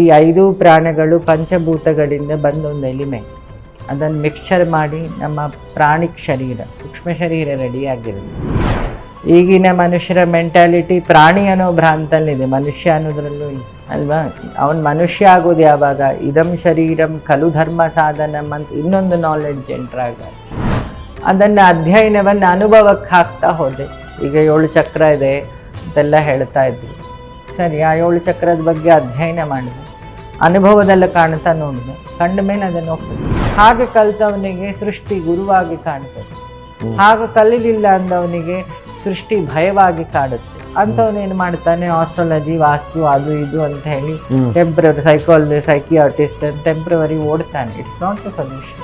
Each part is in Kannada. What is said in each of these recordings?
ಈ ಐದು ಪ್ರಾಣಗಳು ಪಂಚಭೂತಗಳಿಂದ ಬಂದ ಒಂದು ಎಲಿಮೆಂಟ್ ಅದನ್ನು ಮಿಕ್ಸ್ಚರ್ ಮಾಡಿ ನಮ್ಮ ಪ್ರಾಣಿಕ್ ಶರೀರ, ಸೂಕ್ಷ್ಮ ಶರೀರ ರೆಡಿಯಾಗಿರುತ್ತೆ ಈಗಿನ ಮನುಷ್ಯರ ಮೆಂಟಾಲಿಟಿ ಪ್ರಾಣಿ ಅನ್ನೋ ಭ್ರಾಂತಲ್ಲಿದೆ. ಮನುಷ್ಯ ಅನ್ನೋದ್ರಲ್ಲೂ ಅಲ್ವಾ? ಅವನು ಮನುಷ್ಯ ಆಗೋದು ಯಾವಾಗ? ಇದಂ ಶರೀರಂ ಕಲು ಧರ್ಮ ಸಾಧನಂ ಅಂತ ಇನ್ನೊಂದು ನಾಲೆಡ್ಜ್ ಎಂಟ್ರಾಗ ಅದನ್ನು ಅಧ್ಯಯನವನ್ನು ಅನುಭವಕ್ಕೆ ಹಾಕ್ತಾ ಹೋದೆ. ಈಗ ಏಳು ಚಕ್ರ ಇದೆ ಅಂತೆಲ್ಲ ಹೇಳ್ತಾ ಇದ್ವಿ. ಸರಿ, ಆ ಏಳು ಚಕ್ರದ ಬಗ್ಗೆ ಅಧ್ಯಯನ ಮಾಡಿದೆ ಅನುಭವದಲ್ಲಿ ಕಾಣ್ತಾ ನೋಡಿದೆ. ಕಂಡ ಮೇಲೆ ಅದನ್ನು ಹೋಗ್ತದೆ ಹಾಗೆ ಕಲಿತವನಿಗೆ ಸೃಷ್ಟಿ ಗುರುವಾಗಿ ಕಾಣ್ತದೆ ಹಾಗೆ ಕಲೀಲಿಲ್ಲ ಅಂದವನಿಗೆ ಸೃಷ್ಟಿ ಭಯವಾಗಿ ಕಾಡುತ್ತೆ. ಏನು ಮಾಡ್ತಾನೆ ಆಸ್ಟ್ರಾಲಜಿ ವಾಸ್ತು ಅದು ಇದು ಅಂತ ಹೇಳಿ ಟೆಂಪ್ರವರಿ ಸೈಕಾಲಜಿ ಸೈಕಿಯಾಟಿಸ್ಟ್ ಅಂತ ಟೆಂಪ್ರವರಿ ಓಡ್ತಾನೆ. ಇಟ್ಸ್ ನಾಟ್ ದ ಸೊಲ್ಯೂಷನ್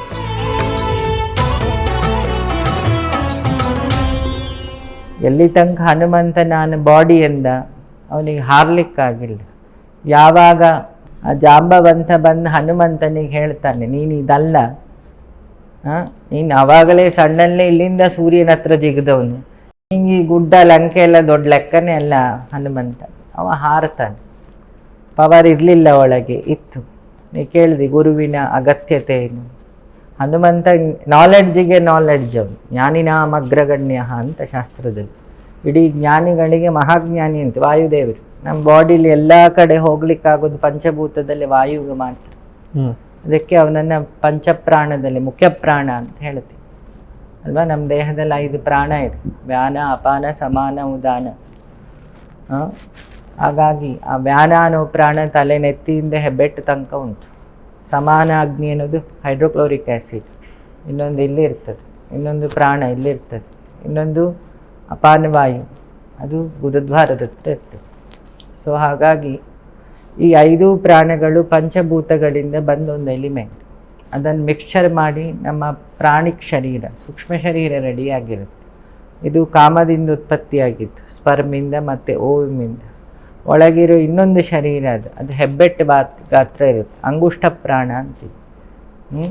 ಎಲ್ಲಿ ತನಕ ಹನುಮಂತ ನಾನು ಬಾಡಿಯಿಂದ ಅವನಿಗೆ ಹಾರ್ಲಿಕ್ಕಾಗಿಲ್ಲ. ಯಾವಾಗ ಆ ಜಾಂಬವಂತ ಬಂದು ಹನುಮಂತನಿಗೆ ಹೇಳ್ತಾನೆ, ನೀನು ಇದಲ್ಲ. ನೀನು ಅವಾಗಲೇ ಸಣ್ಣಲ್ಲೇ ಇಲ್ಲಿಂದ ಸೂರ್ಯನ ಹತ್ರ ಜಿಗಿದವನು. ಹಿಂಗೆ ಈ ಗುಡ್ಡ, ಲಂಕೆ ಎಲ್ಲ ದೊಡ್ಡ ಲೆಕ್ಕನೇ ಅಲ್ಲ ಹನುಮಂತ. ಅವ ಹಾರತಾನೆ. ಪವರ್ ಇರಲಿಲ್ಲ ಒಳಗೆ ಇತ್ತು. ನೀ ಕೇಳಿದೆ, ಗುರುವಿನ ಅಗತ್ಯತೆ ಏನು? ಹನುಮಂತ ನಾಲೆಡ್ಜಿಗೆ ನಾಲೆಡ್ಜ್ ಅವನು. ಜ್ಞಾನಿನ ಅಗ್ರಗಣ್ಯ ಅಂತ ಶಾಸ್ತ್ರದಲ್ಲಿ. ಇಡೀ ಜ್ಞಾನಿಗಳಿಗೆ ಮಹಾಜ್ಞಾನಿ ಅಂತ, ವಾಯುದೇವರು. ನಮ್ಮ ಬಾಡಿಲಿ ಎಲ್ಲ ಕಡೆ ಹೋಗ್ಲಿಕ್ಕಾಗೋದು ಪಂಚಭೂತದಲ್ಲಿ ವಾಯುಗ ಮಾತ್ರ. ಅದಕ್ಕೆ ಅವನನ್ನು ಪಂಚಪ್ರಾಣದಲ್ಲಿ ಮುಖ್ಯ ಪ್ರಾಣ ಅಂತ ಹೇಳ್ತೀವಿ. ಅಲ್ವಾ? ನಮ್ಮ ದೇಹದಲ್ಲಿ ಐದು ಪ್ರಾಣ ಇದೆ. ವ್ಯಾನ ಅಪಾನ ಸಮಾನ ಉದಾನ? ಹಾಗಾಗಿ ಆ ವ್ಯಾನ ಅನ್ನೋ ಪ್ರಾಣ ತಲೆ ನೆತ್ತಿಯಿಂದ ಹೆಬ್ಬೆಟ್ಟು ತನಕ ಉಂಟು. ಸಮಾನ ಅಗ್ನಿ ಅನ್ನೋದು ಹೈಡ್ರೋಕ್ಲೋರಿಕ್ ಆ್ಯಸಿಡ್ ಇನ್ನೊಂದು ಇಲ್ಲಿ ಇರ್ತದೆ. ಇನ್ನೊಂದು ಪ್ರಾಣ ಇಲ್ಲಿ ಇರ್ತದೆ. ಇನ್ನೊಂದು ಅಪಾನವಾಯು. ಅದು ಗುರುದ್ವಾರದ ಹತ್ರ ಇರ್ತದೆ. ಸೊ ಹಾಗಾಗಿ ಈ ಐದು ಪ್ರಾಣಗಳು ಪಂಚಭೂತಗಳಿಂದ ಬಂದ ಒಂದು ಎಲಿಮೆಂಟ್ ಅದನ್ನು ಮಿಕ್ಸ್ಚರ್ ಮಾಡಿ ನಮ್ಮ ಪ್ರಾಣಿಕ್ ಶರೀರ ಸೂಕ್ಷ್ಮ ಶರೀರ ರೆಡಿಯಾಗಿರುತ್ತೆ ಇದು ಕಾಮದಿಂದ ಉತ್ಪತ್ತಿಯಾಗಿತ್ತು ಸ್ಪರ್ಮಿಂದ ಮತ್ತು ಓವಿಮಿಂದ ಒಳಗಿರೋ ಇನ್ನೊಂದು ಶರೀರ ಅದು ಅದು ಹೆಬ್ಬೆಟ್ಟು ಬಾತ್ ಗಾತ್ರ ಇರುತ್ತೆ ಅಂಗುಷ್ಟ ಪ್ರಾಣ ಅಂತೀವಿ. ಹ್ಞೂ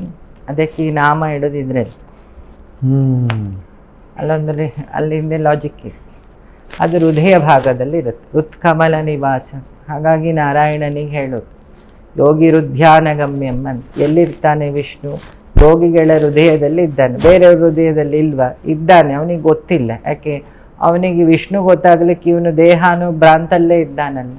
ಅದಕ್ಕೆ ಈ ನಾಮ ಇಡೋದು ಇದರಲ್ಲಿ ಅಲ್ಲೊಂದು ಅಲ್ಲಿಂದ ಲಾಜಿಕ್ ಇದೆ. ಅದು ಹೃದಯ ಭಾಗದಲ್ಲಿ ಇರುತ್ತೆ. ಹೃತ್ಕಮಲ ನಿವಾಸ. ಹಾಗಾಗಿ ನಾರಾಯಣನಿಗೆ ಹೇಳೋದು ಯೋಗಿ ಹೃದಯಾನ ಎಲ್ಲಿರ್ತಾನೆ ವಿಷ್ಣು? ಯೋಗಿಗಳ ಹೃದಯದಲ್ಲಿ ಇದ್ದಾನೆ. ಬೇರೆಯವ್ರ ಹೃದಯದಲ್ಲಿ ಇಲ್ವಾ? ಇದ್ದಾನೆ. ಅವನಿಗೆ ಗೊತ್ತಿಲ್ಲ. ಯಾಕೆ? ಅವನಿಗೆ ವಿಷ್ಣು ಗೊತ್ತಾಗ್ಲಿಕ್ಕೆ ಇವನು ದೇಹ ಅನ್ನೋ ಭ್ರಾಂತಲ್ಲೇ ಇದ್ದಾನಲ್ಲ.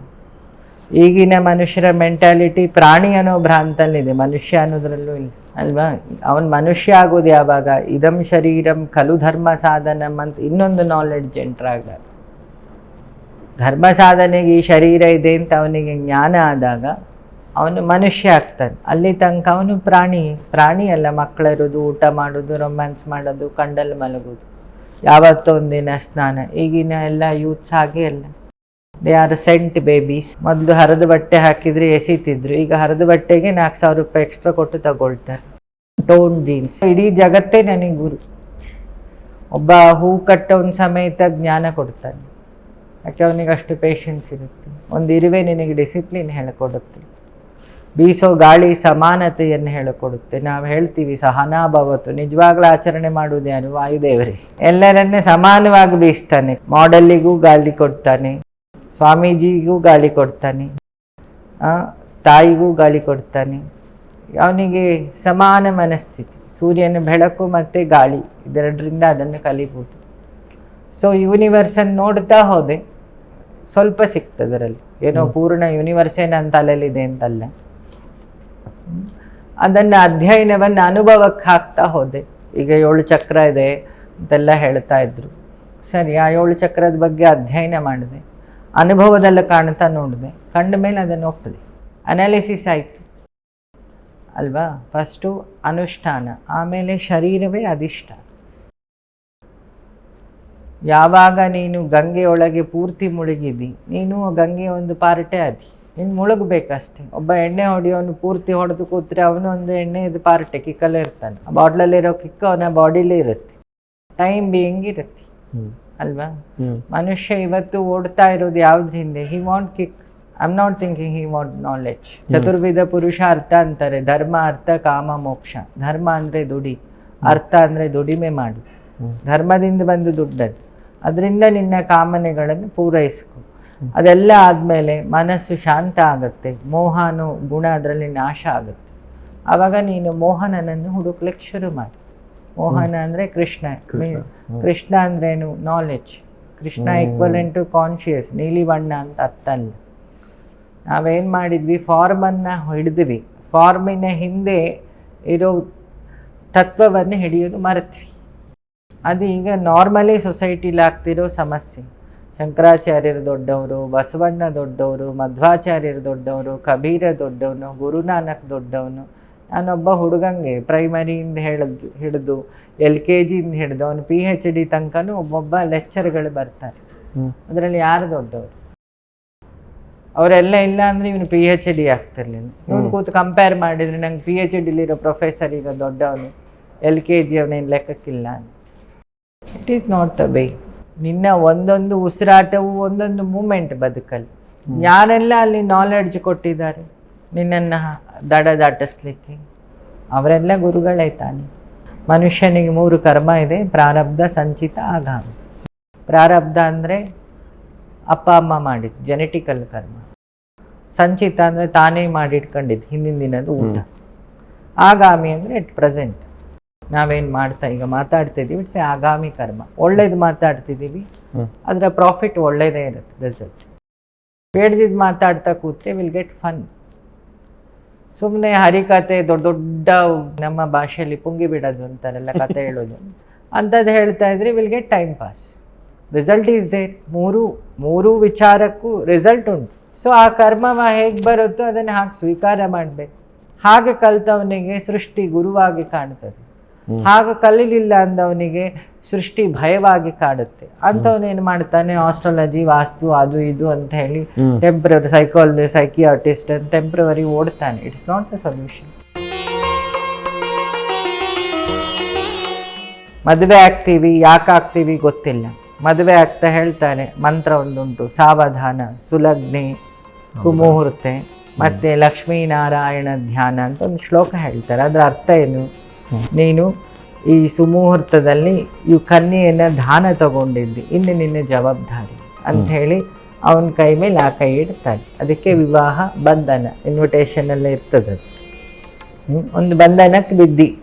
ಈಗಿನ ಮನುಷ್ಯರ ಮೆಂಟಾಲಿಟಿ ಪ್ರಾಣಿ ಅನ್ನೋ ಭ್ರಾಂತಲ್ಲಿದೆ. ಮನುಷ್ಯ ಅನ್ನೋದ್ರಲ್ಲೂ ಇಲ್ಲ. ಅಲ್ವಾ? ಅವನು ಮನುಷ್ಯ ಆಗೋದು ಯಾವಾಗ? ಇದಂ ಶರೀರಂ ಕಲು ಧರ್ಮ ಸಾಧನಂ ಅಂತ ಇನ್ನೊಂದು ನಾಲೆಡ್ಜ್ ಎಂಟ್ರಾಗ ಧರ್ಮ ಸಾಧನೆಗೆ ಈ ಶರೀರ ಇದೆ ಅಂತ ಅವನಿಗೆ ಜ್ಞಾನ ಆದಾಗ ಅವನು ಮನುಷ್ಯ ಆಗ್ತಾನೆ. ಅಲ್ಲಿ ತನಕ ಅವನು ಪ್ರಾಣಿ ಪ್ರಾಣಿ ಅಲ್ಲ ಮಕ್ಕಳಿರೋದು ಊಟ ಮಾಡೋದು ರೊಮ್ಯಾನ್ಸ್ ಮಾಡೋದು, ಕಂಡಲ್ಲಿ ಮಲಗೋದು ಯಾವತ್ತೊಂದಿನ ಸ್ನಾನ, ಈಗಿನ ಎಲ್ಲ ಯೂತ್ಸ್ ಹಾಗೆ ಅಲ್ಲ. ದೇ ಆರ್ ಸೆಂಟ್ ಬೇಬೀಸ್ ಮೊದಲು ಹರದ ಬಟ್ಟೆ ಹಾಕಿದ್ರೆ ಎಸಿತಿದ್ರು, ಈಗ ಹರದ ಬಟ್ಟೆಗೆ ನಾಲ್ಕು ಸಾವಿರ ರೂಪಾಯಿ ಎಕ್ಸ್ಟ್ರಾ ಕೊಟ್ಟು ತಗೊಳ್ತಾರೆ. ಟೋನ್ ಜೀನ್ಸ್ ಇಡೀ ಜಗತ್ತೇ ನನಗೆ ಗುರು. ಒಬ್ಬ ಹೂ ಕಟ್ಟೋನ್ ಸಮೇತ ಜ್ಞಾನ ಕೊಡ್ತಾನೆ. ಯಾಕೆ ಅವನಿಗೆ ಅಷ್ಟು ಪೇಷನ್ಸ್ ಇರುತ್ತೆ? ಒಂದು ಇರುವೆ ನಿನಗೆ ಡಿಸಿಪ್ಲಿನ್ ಹೇಳಿಕೊಡುತ್ತೆ. ಬೀಸೋ ಗಾಳಿ ಸಮಾನತೆಯನ್ನು ಹೇಳಿಕೊಡುತ್ತೆ. ನಾವು ಹೇಳ್ತೀವಿ ಸಹನಾಭವತ್ತು ನಿಜವಾಗ್ಲೂ ಆಚರಣೆ ಮಾಡುವುದು ಯಾರು? ವಾಯುದೇವರೇ. ಎಲ್ಲರನ್ನೇ ಸಮಾನವಾಗಿ ಬೀಸ್ತಾನೆ. ಮಾಡೆಲ್ಲಿಗೂ ಗಾಳಿ ಕೊಡ್ತಾನೆ. ಸ್ವಾಮೀಜಿಗೂ ಗಾಳಿ ಕೊಡ್ತಾನೆ. ತಾಯಿಗೂ ಗಾಳಿ ಕೊಡ್ತಾನೆ. ಅವನಿಗೆ ಸಮಾನ ಮನಸ್ಥಿತಿ. ಸೂರ್ಯನ ಬೆಳಕು ಮತ್ತು ಗಾಳಿ, ಇದೆರಡರಿಂದ ಅದನ್ನು ಕಲಿಬೋದು. ಸೊ ಯೂನಿವರ್ಸನ್ನು ನೋಡ್ತಾ ಹೋದೆ. ಸ್ವಲ್ಪ ಸಿಗ್ತದೆ ಅದರಲ್ಲಿ. ಏನೋ ಪೂರ್ಣ ಯೂನಿವರ್ಸೇ ನನ್ನ ತಲೆಯಲ್ಲಿದೆ ಅಂತಲ್ಲ. ಅದನ್ನು ಅಧ್ಯಯನವನ್ನು ಅನುಭವಕ್ಕೆ ಹಾಕ್ತಾ ಹೋದೆ. ಈಗ ಏಳು ಚಕ್ರ ಇದೆ ಅಂತೆಲ್ಲ ಹೇಳ್ತಾ ಇದ್ರು. ಸರಿ ಆ ಏಳು ಚಕ್ರದ ಬಗ್ಗೆ ಅಧ್ಯಯನ ಮಾಡಿದೆ. ಅನುಭವದಲ್ಲಿ ಕಾಣ್ತಾ ನೋಡಿದೆ. ಕಂಡ ಮೇಲೆ ಅದನ್ನು ಹೋಗ್ತದೆ ಅನಾಲಿಸಿಸ್ ಆಯಿತು. ಅಲ್ವಾ? ಫಸ್ಟು ಅನುಷ್ಠಾನ ಆಮೇಲೆ ಶರೀರವೇ ಅಧಿಷ್ಠಾನ. ಯಾವಾಗ ನೀನು ಗಂಗೆಯೊಳಗೆ ಪೂರ್ತಿ ಮುಳುಗಿದಿ ನೀನು ಗಂಗೆಯ ಒಂದು ಪಾರ್ಟೆ ಅದಿ ನೀನು ಮುಳುಗಬೇಕಷ್ಟೇ. ಒಬ್ಬ ಎಣ್ಣೆ ಹೊಡೆಯೋನು ಪೂರ್ತಿ ಹೊಡೆದು ಕೂತ್ರೆ ಅವನು ಒಂದು ಎಣ್ಣೆ ಇದು ಪಾರ್ಟೆ ಕಿಕ್ಕಲ್ಲೇ ಇರ್ತಾನೆ ಆ ಬಾಟ್ಲಲ್ಲಿರೋ ಕಿಕ್ಕ ಅವನ ಬಾಡಿಲೇ ಇರುತ್ತೆ. ಟೈಮ್ ಬೀಯಿಂಗ್ ಇರುತ್ತೆ. ಅಲ್ವಾ? ಮನುಷ್ಯ ಇವತ್ತು ಓಡ್ತಾ ಇರೋದು ಯಾವ್ದ್ರ ಹಿಂದೆ? He want kick I am not thinking he want knowledge ಚತುರ್ವಿಧ ಪುರುಷ ಅರ್ಥ ಅಂತಾರೆ. ಧರ್ಮ ಅರ್ಥ ಕಾಮ ಮೋಕ್ಷ. ಧರ್ಮ ಅಂದ್ರೆ ದುಡಿ. ಅರ್ಥ ಅಂದ್ರೆ ದುಡಿಮೆ ಮಾಡು. ಧರ್ಮದಿಂದ ಬಂದು ದುಡ್ಡದು. ಅದರಿಂದ ನಿನ್ನ ಕಾಮನೆಗಳನ್ನು ಪೂರೈಸ್ಕೊ ಅದೆಲ್ಲ ಆದಮೇಲೆ ಮನಸ್ಸು ಶಾಂತ ಆಗುತ್ತೆ. ಮೋಹನು ಗುಣ ಅದರಲ್ಲಿ ನಾಶ ಆಗುತ್ತೆ. ಆವಾಗ ನೀನು ಮೋಹನನನ್ನು ಹುಡುಕ್ಲಿಕ್ಕೆ ಶುರು ಮಾಡಿ. ಮೋಹನ ಅಂದರೆ ಕೃಷ್ಣ. ಕೃಷ್ಣ. ಅಂದ್ರೇನು? Knowledge Krishna equivalent to conscious ನೀಲಿ ಬಣ್ಣ ಅಂತ ಅರ್ಥ ಅಲ್ಲ ನಾವೇನು ಮಾಡಿದ್ವಿ? ಫಾರ್ಮನ್ನು ಹಿಡಿದ್ವಿ. ಫಾರ್ಮಿನ ಹಿಂದೆ ಇರೋ ತತ್ವವನ್ನು ಹಿಡಿಯೋದು ಮರೆತ್ವಿ. ಅದು ಈಗ ನಾರ್ಮಲಿ ಸೊಸೈಟಿಲಿ ಆಗ್ತಿರೋ ಸಮಸ್ಯೆ. ಶಂಕರಾಚಾರ್ಯರು ದೊಡ್ಡವರು ಬಸವಣ್ಣ ದೊಡ್ಡವರು ಮಧ್ವಾಚಾರ್ಯರು ದೊಡ್ಡವರು ಕಬೀರ ದೊಡ್ಡವನು ಗುರುನಾನಕ್ ದೊಡ್ಡವನು. ನಾನೊಬ್ಬ ಹುಡುಗಂಗೆ ಪ್ರೈಮರಿಯಿಂದ ಹಿಡಿದು ಹಿಡಿದು ಎಲ್ ಕೆ ಜಿಯಿಂದ ಹಿಡಿದು ಅವನು ಪಿ ಹೆಚ್ ಡಿ ತನಕನೂ ಒಬ್ಬೊಬ್ಬ ಲೆಕ್ಚರ್ಗಳು ಬರ್ತಾರೆ. ಅದರಲ್ಲಿ ಯಾರು ದೊಡ್ಡವರು? ಅವರೆಲ್ಲ ಇಲ್ಲ ಅಂದರೆ ಇವನು ಪಿ ಹೆಚ್ ಡಿ ಆಗ್ತಿರ್ಲಿಲ್ಲ. ಇವನು ಕೂತು ಕಂಪೇರ್ ಮಾಡಿದ್ರೆ ನಂಗೆ ಪಿ ಹೆಚ್ ಡಿಲಿರೋ ಪ್ರೊಫೆಸರ್ ಈಗ ದೊಡ್ಡವನು ಎಲ್ ಕೆ ಜಿ ಅವನೇನು ಲೆಕ್ಕಕ್ಕಿಲ್ಲ it is not a way ನಿನ್ನ ಒಂದೊಂದು ಉಸಿರಾಟವು ಒಂದೊಂದು ಮೂಮೆಂಟ್ ಬದುಕಲ್ಲಿ. ಯಾರೆಲ್ಲ ಅಲ್ಲಿ ನಾಲೆಡ್ಜ್ ಕೊಟ್ಟಿದ್ದಾರೆ? ನಿನ್ನನ್ನು ದಡ ದಾಟಿಸ್ಲಿಕ್ಕೆ ಅವರೆಲ್ಲ ಗುರುಗಳೇ ತಾನೆ. ಮನುಷ್ಯನಿಗೆ ಮೂರು ಕರ್ಮ ಇದೆ ಪ್ರಾರಬ್ಧ ಸಂಚಿತ ಆಗಾಮಿ. ಪ್ರಾರಬ್ಧ ಅಂದರೆ ಅಪ್ಪ ಅಮ್ಮ ಮಾಡಿದ್ದು ಜೆನೆಟಿಕಲ್ ಕರ್ಮ. ಸಂಚಿತ ಅಂದರೆ ತಾನೇ ಮಾಡಿಟ್ಕೊಂಡಿದ್ದು ಹಿಂದಿನ ದಿನದ ಊಟ. ಆಗಾಮಿ ಅಂದರೆ ಎಟ್ ಪ್ರೆಸೆಂಟ್ ನಾವೇನು ಮಾಡ್ತಾ ಈಗ ಮಾತಾಡ್ತಿದ್ದೀವಿ ಇಟ್ಸ್ ಆಗಾಮಿ ಕರ್ಮ. ಒಳ್ಳೇದು ಮಾತಾಡ್ತಿದ್ದೀವಿ. ಅದರ ಪ್ರಾಫಿಟ್ ಒಳ್ಳೇದೇ ಇರುತ್ತೆ ರಿಸಲ್ಟ್ ಬೇಡದಿದ್ದು ಮಾತಾಡ್ತಾ ಕೂತ್ರೆ ವಿಲ್ ಗೆಟ್ ಫನ್ ಸುಮ್ಮನೆ ಹರಿಕತೆ ದೊಡ್ಡ ದೊಡ್ಡ ನಮ್ಮ ಭಾಷೆಯಲ್ಲಿ ಪುಂಗಿ ಬಿಡೋದು ಅಂತಾರೆಲ್ಲ ಕತೆ ಹೇಳೋದು. ಅಂಥದ್ದು ಹೇಳ್ತಾ ಇದ್ರೆ will get time pass result is there ಮೂರು ಮೂರು ವಿಚಾರಕ್ಕೂ ರಿಸಲ್ಟ್ ಉಂಟು. ಸೊ ಆ ಕರ್ಮವ ಹೇಗೆ ಬರುತ್ತೋ ಅದನ್ನು ಹಾಗೆ ಸ್ವೀಕಾರ ಮಾಡಬೇಕು. ಹಾಗೆ ಕಲ್ತವನಿಗೆ ಸೃಷ್ಟಿ ಗುರುವಾಗಿ ಕಾಣ್ತದೆ. ಹಾಗೆ ಕಲೀಲಿಲ್ಲ ಅಂದವನಿಗೆ ಸೃಷ್ಟಿ ಭಯವಾಗಿ ಕಾಡುತ್ತೆ. ಏನ್ ಮಾಡ್ತಾನೆ ಆಸ್ಟ್ರಾಲಜಿ ವಾಸ್ತು ಅದು ಇದು ಅಂತ ಹೇಳಿ. ಟೆಂಪ್ರವರಿ ಸೈಕಾಲಜಿ ಸೈಕಿಯಾಟಿಸ್ಟ್ ಅಂತ ಟೆಂಪ್ರವರಿ ಓಡ್ತಾನೆ. ಇಟ್ಸ್ ನಾಟ್ ದ ಸೊಲ್ಯೂಷನ್ ಮದುವೆ ಆಗ್ತೀವಿ ಯಾಕೆ ಆಗ್ತೀವಿ ಗೊತ್ತಿಲ್ಲ. ಮದುವೆ ಆಗ್ತಾ ಹೇಳ್ತಾನೆ ಮಂತ್ರ ಒಂದುಂಟು ಸಾವಧಾನ ಸುಲಗ್ನೆ ಸುಮುಹೂರ್ತೆ ಮತ್ತೆ ಲಕ್ಷ್ಮೀನಾರಾಯಣ ಧ್ಯಾನ ಅಂತ ಒಂದು ಶ್ಲೋಕ ಹೇಳ್ತಾರೆ. ಅದರ ಅರ್ಥ ಏನು? ನೀನು ಈ ಸುಮುಹೂರ್ತದಲ್ಲಿ ಈ ಕನ್ಯೆಯನ್ನು ದಾನ ತಗೊಂಡಿದ್ದಿ. ಇನ್ನು ನಿನ್ನ ಜವಾಬ್ದಾರಿ ಅಂತ ಹೇಳಿ ಅವನ ಕೈ ಮೇಲೆ ಆ ಕೈ ಇಡ್ತಾನೆ. ಅದಕ್ಕೆ ವಿವಾಹ ಬಂಧನ ಇನ್ವಿಟೇಷನ್ ಎಲ್ಲ ಇರ್ತದೆ ಅದು. ಒಂದು ಬಂಧನಕ್ಕೆ ಬಿದ್ದಿ.